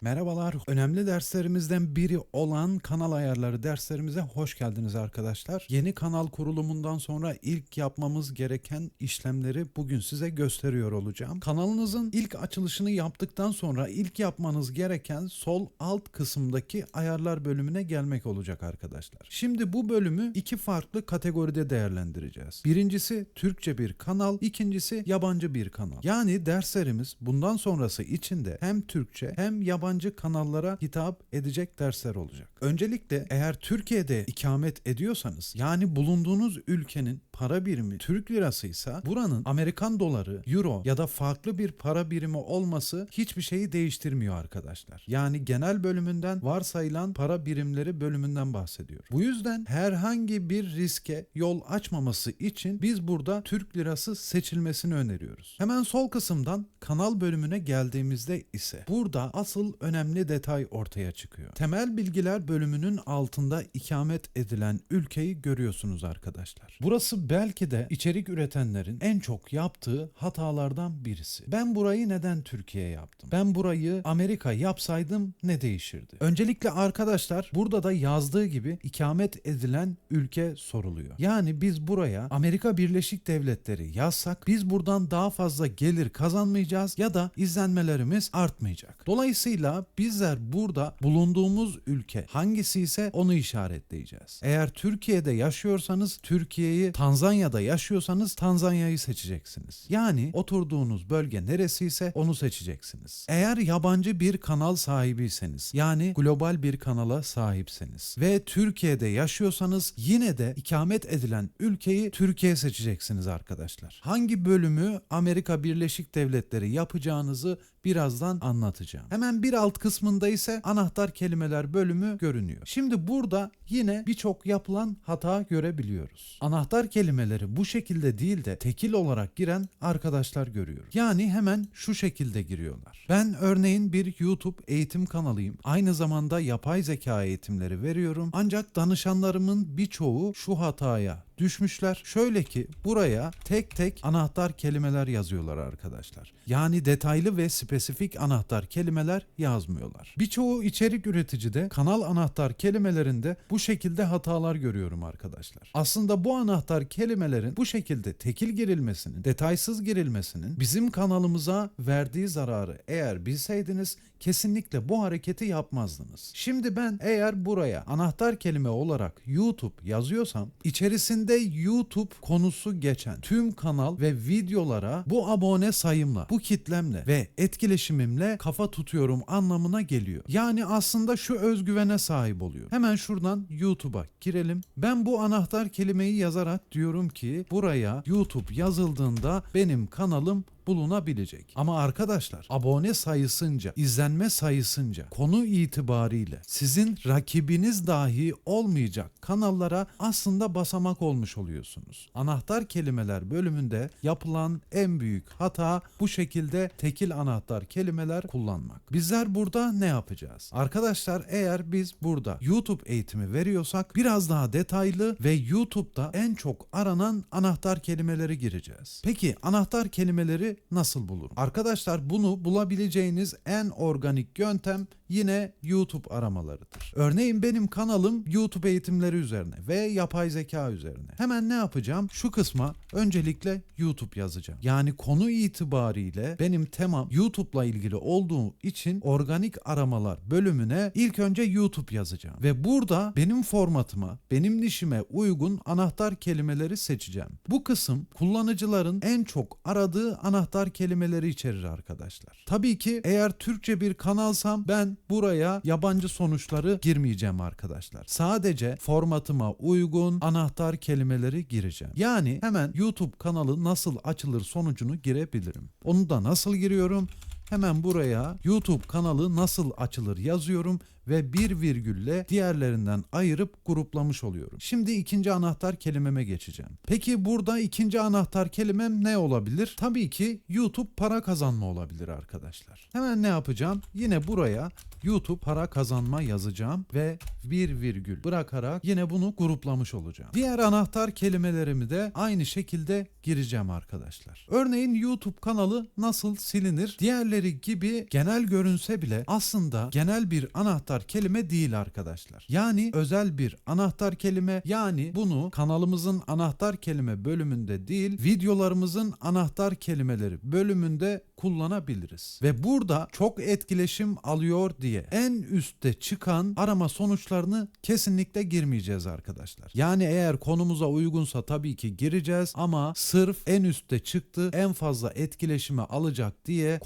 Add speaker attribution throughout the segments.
Speaker 1: Merhabalar. Önemli derslerimizden biri olan kanal ayarları derslerimize hoş geldiniz arkadaşlar. Yeni kanal kurulumundan sonra ilk yapmamız gereken işlemleri bugün size gösteriyor olacağım. Kanalınızın ilk açılışını yaptıktan sonra ilk yapmanız gereken sol alt kısımdaki ayarlar bölümüne gelmek olacak arkadaşlar. Şimdi bu bölümü iki farklı kategoride değerlendireceğiz. Birincisi Türkçe bir kanal, ikincisi yabancı bir kanal. Yani derslerimiz bundan sonrası içinde hem Türkçe hem yabancı kanallara hitap edecek dersler olacak. Öncelikle eğer Türkiye'de ikamet ediyorsanız yani bulunduğunuz ülkenin para birimi Türk lirasıysa buranın Amerikan doları, euro ya da farklı bir para birimi olması hiçbir şeyi değiştirmiyor arkadaşlar. Yani genel bölümünden varsayılan para birimleri bölümünden bahsediyor. Bu yüzden herhangi bir riske yol açmaması için biz burada Türk lirası seçilmesini öneriyoruz. Hemen sol kısımdan kanal bölümüne geldiğimizde ise burada asıl önemli detay ortaya çıkıyor. Temel bilgiler bölümünün altında ikamet edilen ülkeyi görüyorsunuz arkadaşlar. Burası belki de içerik üretenlerin en çok yaptığı hatalardan birisi. Ben burayı neden Türkiye yaptım? Ben burayı Amerika yapsaydım ne değişirdi? Öncelikle arkadaşlar burada da yazdığı gibi ikamet edilen ülke soruluyor. Yani biz buraya Amerika Birleşik Devletleri yazsak biz buradan daha fazla gelir kazanmayacağız ya da izlenmelerimiz artmayacak. Dolayısıyla bizler burada bulunduğumuz ülke hangisi ise onu işaretleyeceğiz. Eğer Türkiye'de yaşıyorsanız Türkiye'yi, Tanzanya'da yaşıyorsanız Tanzanya'yı seçeceksiniz. Yani oturduğunuz bölge neresi ise onu seçeceksiniz. Eğer yabancı bir kanal sahibiyseniz yani global bir kanala sahipseniz ve Türkiye'de yaşıyorsanız yine de ikamet edilen ülkeyi Türkiye seçeceksiniz arkadaşlar. Hangi bölümü Amerika Birleşik Devletleri yapacağınızı birazdan anlatacağım. Hemen bir alt kısmında ise anahtar kelimeler bölümü görünüyor. Şimdi burada yine birçok yapılan hata görebiliyoruz. Anahtar kelimeleri bu şekilde değil de tekil olarak giren arkadaşlar görüyoruz. Yani hemen şu şekilde giriyorlar. Ben örneğin bir YouTube eğitim kanalıyım. Aynı zamanda yapay zeka eğitimleri veriyorum. Ancak danışanlarımın birçoğu şu hataya düşmüşler. Şöyle ki buraya tek tek anahtar kelimeler yazıyorlar arkadaşlar. Yani detaylı ve spesifik anahtar kelimeler yazmıyorlar. Birçoğu içerik üreticide kanal anahtar kelimelerinde bu şekilde hatalar görüyorum arkadaşlar. Aslında bu anahtar kelimelerin bu şekilde tekil girilmesinin, detaysız girilmesinin bizim kanalımıza verdiği zararı eğer bilseydiniz kesinlikle bu hareketi yapmazdınız. Şimdi ben eğer buraya anahtar kelime olarak YouTube yazıyorsam içerisinde YouTube konusu geçen tüm kanal ve videolara bu abone sayımla, bu kitlemle ve etkileşimimle kafa tutuyorum anlamına geliyor. Yani aslında şu özgüvene sahip oluyor. Hemen şuradan YouTube'a girelim. Ben bu anahtar kelimeyi yazarak diyorum ki buraya YouTube yazıldığında benim kanalım bulunabilecek. Ama arkadaşlar abone sayısınca, izlenme sayısınca, konu itibariyle sizin rakibiniz dahi olmayacak kanallara aslında basamak olmuş oluyorsunuz. Anahtar kelimeler bölümünde yapılan en büyük hata bu şekilde tekil anahtar kelimeler kullanmak. Bizler burada ne yapacağız? Arkadaşlar eğer biz burada YouTube eğitimi veriyorsak biraz daha detaylı ve YouTube'da en çok aranan anahtar kelimeleri gireceğiz. Peki anahtar kelimeleri nasıl bulurum? Arkadaşlar bunu bulabileceğiniz en organik yöntem yine YouTube aramalarıdır. Örneğin benim kanalım YouTube eğitimleri üzerine ve yapay zeka üzerine. Hemen ne yapacağım? Şu kısma öncelikle YouTube yazacağım. Yani konu itibariyle benim temam YouTube'la ilgili olduğu için organik aramalar bölümüne ilk önce YouTube yazacağım. Ve burada benim formatıma, benim nişime uygun anahtar kelimeleri seçeceğim. Bu kısım kullanıcıların en çok aradığı anahtar kelimeleri içerir arkadaşlar. Tabii ki eğer Türkçe bir kanalsam ben buraya yabancı sonuçları girmeyeceğim arkadaşlar. Sadece formatıma uygun anahtar kelimeleri gireceğim. Yani hemen YouTube kanalı nasıl açılır sonucunu girebilirim. Onu da nasıl giriyorum? Hemen buraya YouTube kanalı nasıl açılır yazıyorum ve bir virgülle diğerlerinden ayırıp gruplamış oluyorum. Şimdi ikinci anahtar kelimeme geçeceğim. Peki burada ikinci anahtar kelimem ne olabilir? Tabii ki YouTube para kazanma olabilir arkadaşlar. Hemen ne yapacağım? Yine buraya YouTube para kazanma yazacağım ve bir virgül bırakarak yine bunu gruplamış olacağım. Diğer anahtar kelimelerimi de aynı şekilde gireceğim arkadaşlar. Örneğin YouTube kanalı nasıl silinir? Diğerleri gibi genel görünse bile aslında genel bir anahtar kelime değil arkadaşlar. Yani özel bir anahtar kelime yani bunu kanalımızın anahtar kelime bölümünde değil videolarımızın anahtar kelimeleri bölümünde kullanabiliriz. Ve burada çok etkileşim alıyor diye en üstte çıkan arama sonuçlarını kesinlikle girmeyeceğiz arkadaşlar. Yani eğer konumuza uygunsa tabii ki gireceğiz ama sırf en üstte çıktı en fazla etkileşimi alacak diye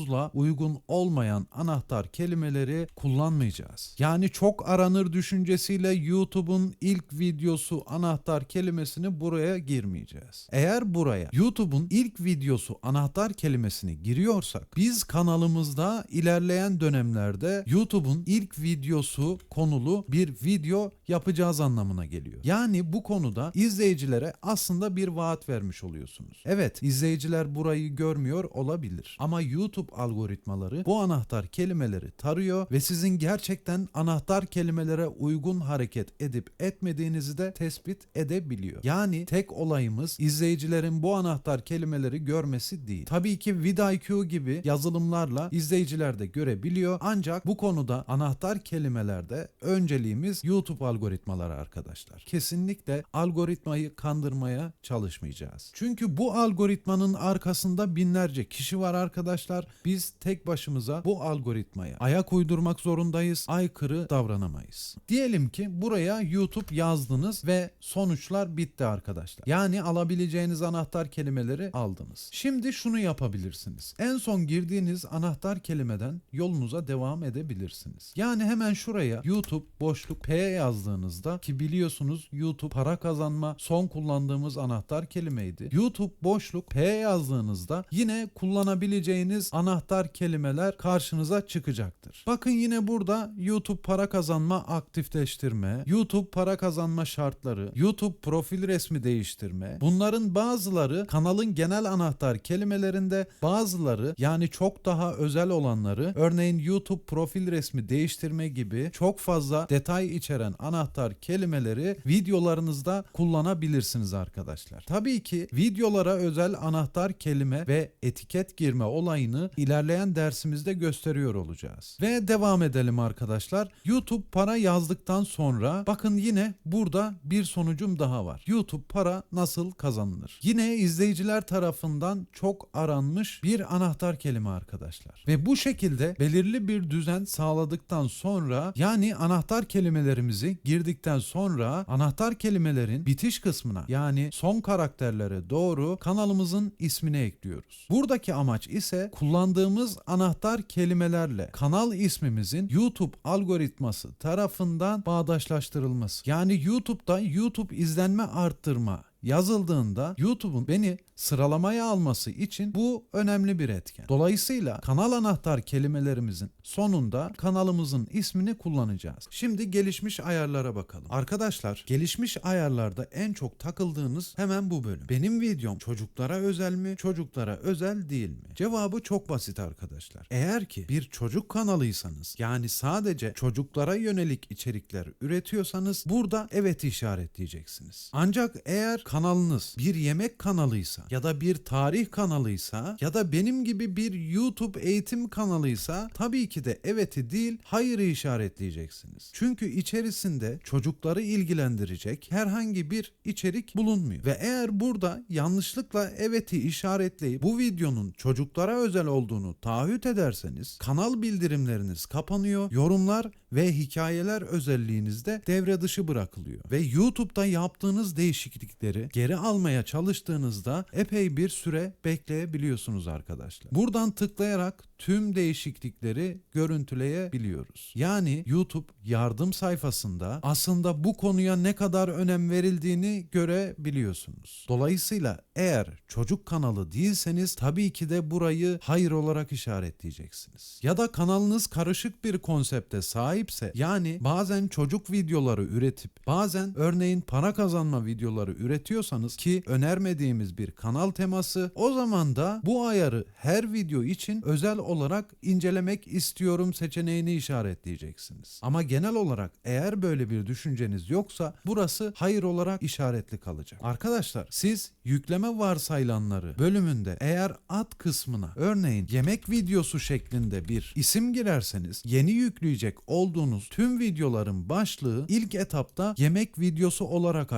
Speaker 1: konumuzla uygun olmayan anahtar kelimeleri kullanmayacağız. Yani çok aranır düşüncesiyle YouTube'un ilk videosu anahtar kelimesini buraya girmeyeceğiz. Eğer buraya YouTube'un ilk videosu anahtar kelimesini giriyorsak biz kanalımızda ilerleyen dönemlerde YouTube'un ilk videosu konulu bir video yapacağız anlamına geliyor. Yani bu konuda izleyicilere aslında bir vaat vermiş oluyorsunuz. Evet izleyiciler burayı görmüyor olabilir ama YouTube algoritmaları bu anahtar kelimeleri tarıyor ve sizin gerçekten anahtar kelimelere uygun hareket edip etmediğinizi de tespit edebiliyor. Yani tek olayımız izleyicilerin bu anahtar kelimeleri görmesi değil. Tabii ki vidIQ gibi yazılımlarla izleyiciler de görebiliyor ancak bu konuda anahtar kelimelerde önceliğimiz YouTube algoritmaları arkadaşlar. Kesinlikle algoritmayı kandırmaya çalışmayacağız. Çünkü bu algoritmanın arkasında binlerce kişi var arkadaşlar. Biz tek başımıza bu algoritmaya ayak uydurmak zorundayız. Aykırı davranamayız. Diyelim ki buraya YouTube yazdınız ve sonuçlar bitti arkadaşlar. Yani alabileceğiniz anahtar kelimeleri aldınız. Şimdi şunu yapabilirsiniz. En son girdiğiniz anahtar kelimeden yolunuza devam edebilirsiniz. Yani hemen şuraya YouTube boşluk P yazdığınızda ki biliyorsunuz YouTube para kazanma son kullandığımız anahtar kelimeydi. YouTube boşluk P yazdığınızda yine kullanabileceğiniz anahtar kelimeler karşınıza çıkacaktır. Bakın yine burada YouTube para kazanma aktifleştirme, YouTube para kazanma şartları, YouTube profil resmi değiştirme. Bunların bazıları kanalın genel anahtar kelimelerinde, bazıları yani çok daha özel olanları örneğin YouTube profil resmi değiştirme gibi çok fazla detay içeren anahtar kelimeleri videolarınızda kullanabilirsiniz arkadaşlar. Tabii ki videolara özel anahtar kelime ve etiket girme olayını ilerleyen dersimizde gösteriyor olacağız. Ve devam edelim arkadaşlar. YouTube para yazdıktan sonra bakın yine burada bir sonucum daha var. YouTube para nasıl kazanılır? Yine izleyiciler tarafından çok aranmış bir anahtar kelime arkadaşlar. Ve bu şekilde belirli bir düzen sağladıktan sonra yani anahtar kelimelerimizi girdikten sonra anahtar kelimelerin bitiş kısmına yani son karakterlere doğru kanalımızın ismini ekliyoruz. Buradaki amaç ise kullandığımız anahtar kelimelerle kanal ismimizin YouTube algoritması tarafından bağdaşlaştırılması. Yani YouTube'da YouTube izlenme arttırma yazıldığında YouTube'un beni sıralamaya alması için bu önemli bir etken. Dolayısıyla kanal anahtar kelimelerimizin sonunda kanalımızın ismini kullanacağız. Şimdi gelişmiş ayarlara bakalım. Arkadaşlar gelişmiş ayarlarda en çok takıldığınız hemen bu bölüm. Benim videom çocuklara özel mi, çocuklara özel değil mi? Cevabı çok basit arkadaşlar. Eğer ki bir çocuk kanalıysanız yani sadece çocuklara yönelik içerikler üretiyorsanız burada evet işaretleyeceksiniz. Ancak eğer kanalınız bir yemek kanalıysa ya da bir tarih kanalıysa ya da benim gibi bir YouTube eğitim kanalıysa tabii ki de evet'i değil hayırı işaretleyeceksiniz. Çünkü içerisinde çocukları ilgilendirecek herhangi bir içerik bulunmuyor. Ve eğer burada yanlışlıkla evet'i işaretleyip bu videonun çocuklara özel olduğunu taahhüt ederseniz kanal bildirimleriniz kapanıyor, yorumlar ve hikayeler özelliğiniz de devre dışı bırakılıyor. Ve YouTube'da yaptığınız değişiklikleri geri almaya çalıştığınızda epey bir süre bekleyebiliyorsunuz arkadaşlar. Buradan tıklayarak tüm değişiklikleri görüntüleyebiliyoruz. Yani YouTube yardım sayfasında aslında bu konuya ne kadar önem verildiğini görebiliyorsunuz. Dolayısıyla eğer çocuk kanalı değilseniz tabii ki de burayı hayır olarak işaretleyeceksiniz. Ya da kanalınız karışık bir konsepte sahipse yani bazen çocuk videoları üretip bazen örneğin para kazanma videoları üretiyorsanız ki önermediğimiz bir kanal teması o zaman da bu ayarı her video için özel olarak incelemek istiyorum seçeneğini işaretleyeceksiniz. Ama genel olarak eğer böyle bir düşünceniz yoksa burası hayır olarak işaretli kalacak. Arkadaşlar siz yükleme varsayılanları bölümünde eğer ad kısmına örneğin yemek videosu şeklinde bir isim girerseniz yeni yükleyecek olduğunuz tüm videoların başlığı ilk etapta yemek videosu olarak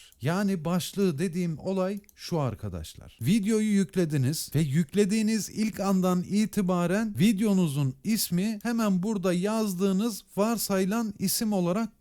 Speaker 1: açılacaktır. Yani başlığı dediğim olay şu arkadaşlar. Videoyu yüklediniz ve yüklediğiniz ilk andan itibaren videonuzun ismi hemen burada yazdığınız varsayılan isim olarak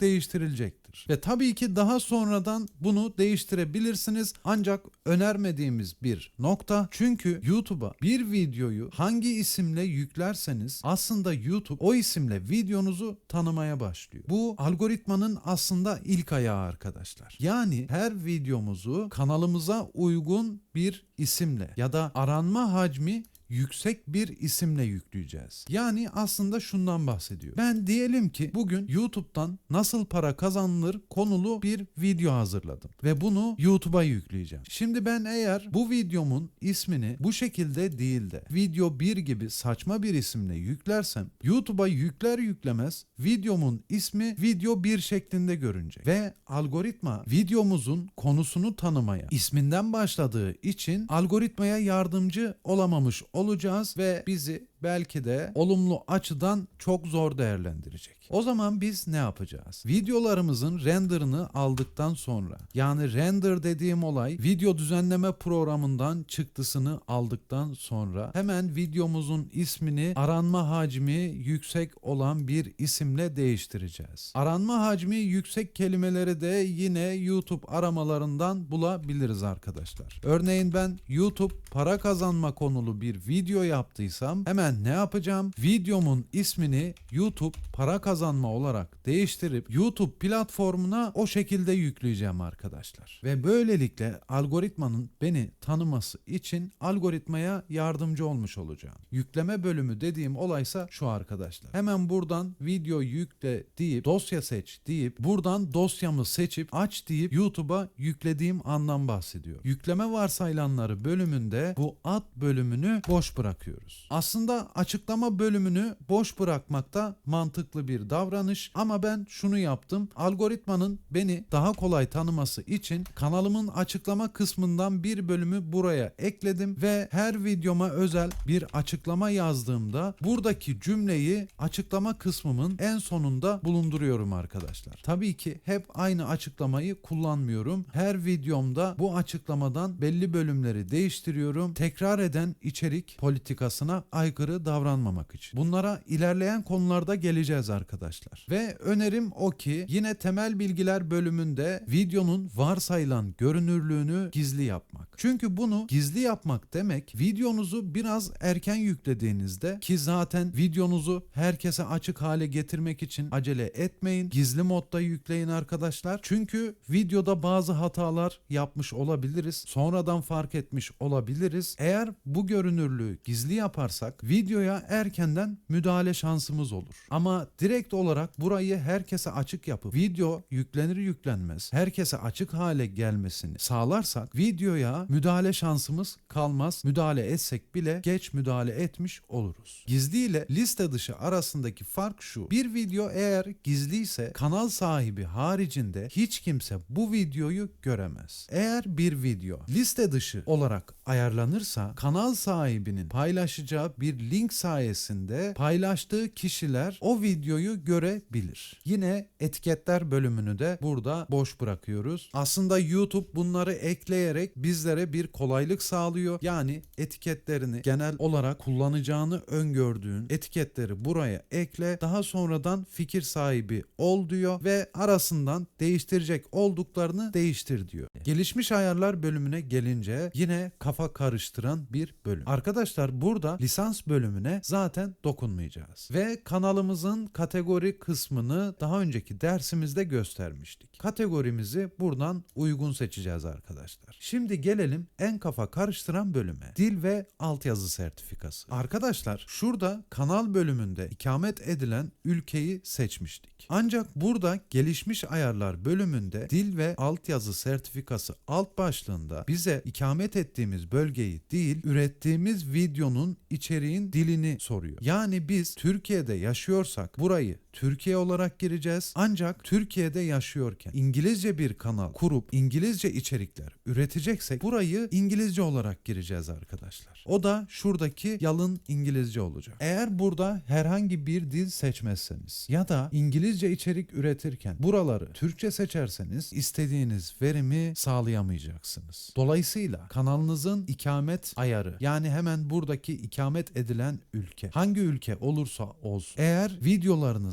Speaker 1: değiştirilecektir. Ve tabii ki daha sonradan bunu değiştirebilirsiniz ancak önermediğimiz bir nokta çünkü YouTube'a bir videoyu hangi isimle yüklerseniz aslında YouTube o isimle videonuzu tanımaya başlıyor. Bu algoritmanın aslında ilk ayağı arkadaşlar. Yani her videomuzu kanalımıza uygun bir isimle ya da aranma hacmi yüksek bir isimle yükleyeceğiz. Yani aslında şundan bahsediyor. Ben diyelim ki bugün YouTube'dan nasıl para kazanılır konulu bir video hazırladım ve bunu YouTube'a yükleyeceğim. Şimdi ben eğer bu videomun ismini bu şekilde değil de video 1 gibi saçma bir isimle yüklersem YouTube'a yükler yüklemez videomun ismi video 1 şeklinde görünecek ve algoritma videomuzun konusunu tanımaya isminden başladığı için algoritmaya yardımcı olamamış olacağız ve bizi belki de olumlu açıdan çok zor değerlendirecek. O zaman biz ne yapacağız? Videolarımızın renderını aldıktan sonra yani render dediğim olay video düzenleme programından çıktısını aldıktan sonra hemen videomuzun ismini aranma hacmi yüksek olan bir isimle değiştireceğiz. Aranma hacmi yüksek kelimeleri de yine YouTube aramalarından bulabiliriz arkadaşlar. Örneğin ben YouTube para kazanma konulu bir video yaptıysam hemen ne yapacağım? Videomun ismini YouTube para kazanma olarak değiştirip YouTube platformuna o şekilde yükleyeceğim arkadaşlar. Ve böylelikle algoritmanın beni tanıması için algoritmaya yardımcı olmuş olacağım. Yükleme bölümü dediğim olaysa şu arkadaşlar. Hemen buradan video yükle deyip dosya seç deyip buradan dosyamı seçip aç deyip YouTube'a yüklediğim andan bahsediyor. Yükleme varsayılanları bölümünde bu ad bölümünü boş bırakıyoruz. Aslında açıklama bölümünü boş bırakmakta mantıklı bir davranış ama ben şunu yaptım. Algoritmanın beni daha kolay tanıması için kanalımın açıklama kısmından bir bölümü buraya ekledim ve her videoma özel bir açıklama yazdığımda buradaki cümleyi açıklama kısmımın en sonunda bulunduruyorum arkadaşlar. Tabii ki hep aynı açıklamayı kullanmıyorum. Her videomda bu açıklamadan belli bölümleri değiştiriyorum. Tekrar eden içerik politikasına aykırı davranmamak için. Bunlara ilerleyen konularda geleceğiz arkadaşlar. Ve önerim o ki yine temel bilgiler bölümünde videonun varsayılan görünürlüğünü gizli yapmak. Çünkü bunu gizli yapmak demek videonuzu biraz erken yüklediğinizde ki zaten videonuzu herkese açık hale getirmek için acele etmeyin. Gizli modda yükleyin arkadaşlar. Çünkü videoda bazı hatalar yapmış olabiliriz. Sonradan fark etmiş olabiliriz. Eğer bu görünürlüğü gizli yaparsak videoya erkenden müdahale şansımız olur. Ama direkt olarak burayı herkese açık yapıp video yüklenir yüklenmez herkese açık hale gelmesini sağlarsak videoya müdahale şansımız kalmaz. Müdahale etsek bile geç müdahale etmiş oluruz. Gizli ile liste dışı arasındaki fark şu. Bir video eğer gizliyse kanal sahibi haricinde hiç kimse bu videoyu göremez. Eğer bir video liste dışı olarak ayarlanırsa kanal sahibinin paylaşacağı bir link sayesinde paylaştığı kişiler o videoyu görebilir. Yine etiketler bölümünü de burada boş bırakıyoruz. Aslında YouTube bunları ekleyerek bizlere bir kolaylık sağlıyor. Yani etiketlerini genel olarak kullanacağını öngördüğün etiketleri buraya ekle. Daha sonradan fikir sahibi ol diyor ve arasından değiştirecek olduklarını değiştir diyor. Gelişmiş ayarlar bölümüne gelince yine kafa karıştıran bir bölüm. Arkadaşlar burada lisans bölümü bölümüne zaten dokunmayacağız. Ve kanalımızın kategori kısmını daha önceki dersimizde göstermiştik. Kategorimizi buradan uygun seçeceğiz arkadaşlar. Şimdi gelelim en kafa karıştıran bölüme. Dil ve altyazı sertifikası. Arkadaşlar şurada kanal bölümünde ikamet edilen ülkeyi seçmiştik. Ancak burada gelişmiş ayarlar bölümünde dil ve altyazı sertifikası alt başlığında bize ikamet ettiğimiz bölgeyi değil, ürettiğimiz videonun içeriğin dilini soruyor. Yani biz Türkiye'de yaşıyorsak burayı Türkiye olarak gireceğiz. Ancak Türkiye'de yaşıyorken İngilizce bir kanal kurup İngilizce içerikler üreteceksek burayı İngilizce olarak gireceğiz arkadaşlar. O da şuradaki yalın İngilizce olacak. Eğer burada herhangi bir dil seçmezseniz ya da İngilizce içerik üretirken buraları Türkçe seçerseniz istediğiniz verimi sağlayamayacaksınız. Dolayısıyla kanalınızın ikamet ayarı yani hemen buradaki ikamet edilen ülke hangi ülke olursa olsun eğer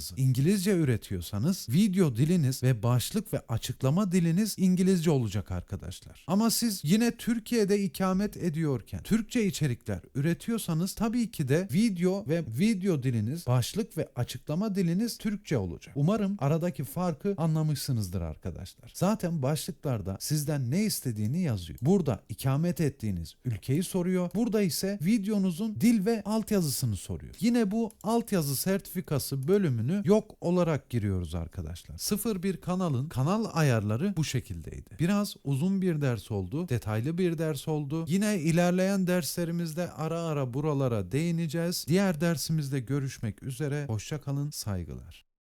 Speaker 1: videolarınızı İngilizce üretiyorsanız video diliniz ve başlık ve açıklama diliniz İngilizce olacak arkadaşlar. Ama siz yine Türkiye'de ikamet ediyorken Türkçe içerikler üretiyorsanız tabii ki de video ve video diliniz, başlık ve açıklama diliniz Türkçe olacak. Umarım aradaki farkı anlamışsınızdır arkadaşlar. Zaten başlıklarda sizden ne istediğini yazıyor. Burada ikamet ettiğiniz ülkeyi soruyor. Burada ise videonuzun dil ve altyazısını soruyor. Yine bu altyazı sertifikası bölümünü yok olarak giriyoruz arkadaşlar. 01 kanalın kanal ayarları bu şekildeydi. Biraz uzun bir ders oldu, detaylı bir ders oldu. Yine ilerleyen derslerimizde ara ara buralara değineceğiz. Diğer dersimizde görüşmek üzere. Hoşçakalın, saygılar.